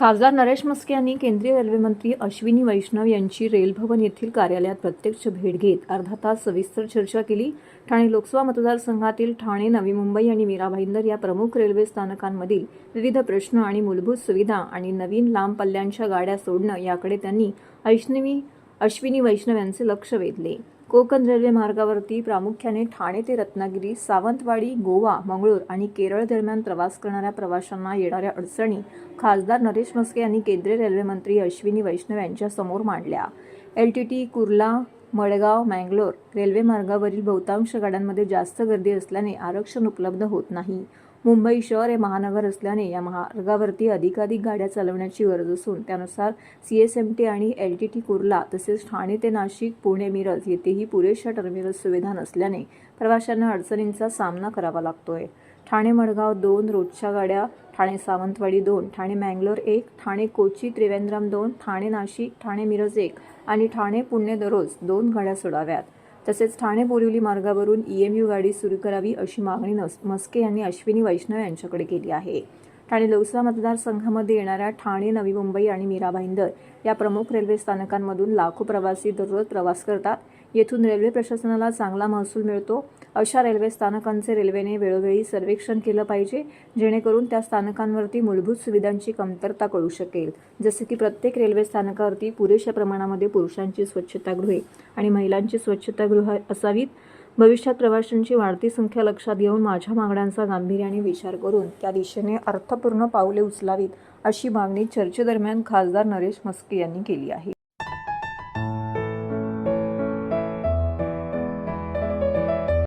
खासदार नरेश मस्के यांनी केंद्रीय रेल्वेमंत्री अश्विनी वैष्णव यांची रेलभवन येथील कार्यालयात प्रत्यक्ष भेट घेत अर्धा तास सविस्तर चर्चा केली. ठाणे लोकसभा मतदारसंघातील ठाणे नवी मुंबई आणि मीरा भाईंदर या प्रमुख रेल्वे स्थानकांमधील विविध प्रश्न आणि मूलभूत सुविधा आणि नवीन लांब पल्ल्यांच्या गाड्या सोडणं याकडे त्यांनी अश्विनी अश्विनी वैष्णव यांचे लक्ष वेधले. कोकण रेल्वे मार्गावरती प्रामुख्याने ठाणे ते रत्नागिरी सावंतवाडी गोवा मंगळूर आणि केरळ दरम्यान प्रवास करणाऱ्या प्रवाशांना येणाऱ्या अडचणी खासदार नरेश मस्के यांनी केंद्रीय रेल्वेमंत्री अश्विनी वैष्णव यांच्या समोर मांडल्या. L T T Kurla Madgaon Mangalore railway मार्गावरील बहुतांश गाड्यांमध्ये जास्त गर्दी असल्याने आरक्षण उपलब्ध होत नाही. मुंबई शहर हे महानगर असल्याने या मार्गावरती अधिकाधिक गाड्या चालवण्याची गरज असून त्यानुसार सी एस एम टी आणि एल टी टी कुर्ला तसेच ठाणे ते नाशिक पुणे मिरज येथेही पुरेशा टर्मिनल सुविधा नसल्याने प्रवाशांना अडचणींचा सामना करावा लागतोय. ठाणे मडगाव दोन रोजच्या गाड्या ठाणे सावंतवाडी दोन ठाणे मँगलोर एक ठाणे कोची त्रिवेंद्रम दोन ठाणे नाशिक ठाणे मिरज एक आणि ठाणे पुणे दररोज दोन गाड्या सोडाव्यात. तसेच ठाणे बोरिवली मार्गावरून ई एम यू गाडी सुरू करावी अशी मागणी नस मस्के यांनी अश्विनी वैष्णव यांच्याकडे केली आहे. ठाणे लोकसभा मतदारसंघामध्ये येणाऱ्या ठाणे नवी मुंबई आणि मीरा भाईंदर या प्रमुख रेल्वे स्थानकांमधून लाखो प्रवासी दररोज प्रवास करतात. येथून रेल्वे प्रशासनाला चांगला महसूल मिळतो. अशा रेल्वे स्थानकांचे रेल्वेने वेळोवेळी सर्वेक्षण केलं पाहिजे जेणेकरून त्या स्थानकांवरती मूलभूत सुविधांची कमतरता कळू शकेल. जसे की प्रत्येक रेल्वे स्थानकावरती पुरेशा प्रमाणामध्ये पुरुषांची स्वच्छतागृहे आणि महिलांची स्वच्छतागृह असावीत. भविष्यात प्रवाशांची वाढती संख्या लक्षात घेऊन माझ्या मागण्यांचा गांभीर्याने विचार करून त्या दिशेने अर्थपूर्ण पावले उचलावीत अशी मागणी चर्चेदरम्यान खासदार नरेश मस्के यांनी केली आहे.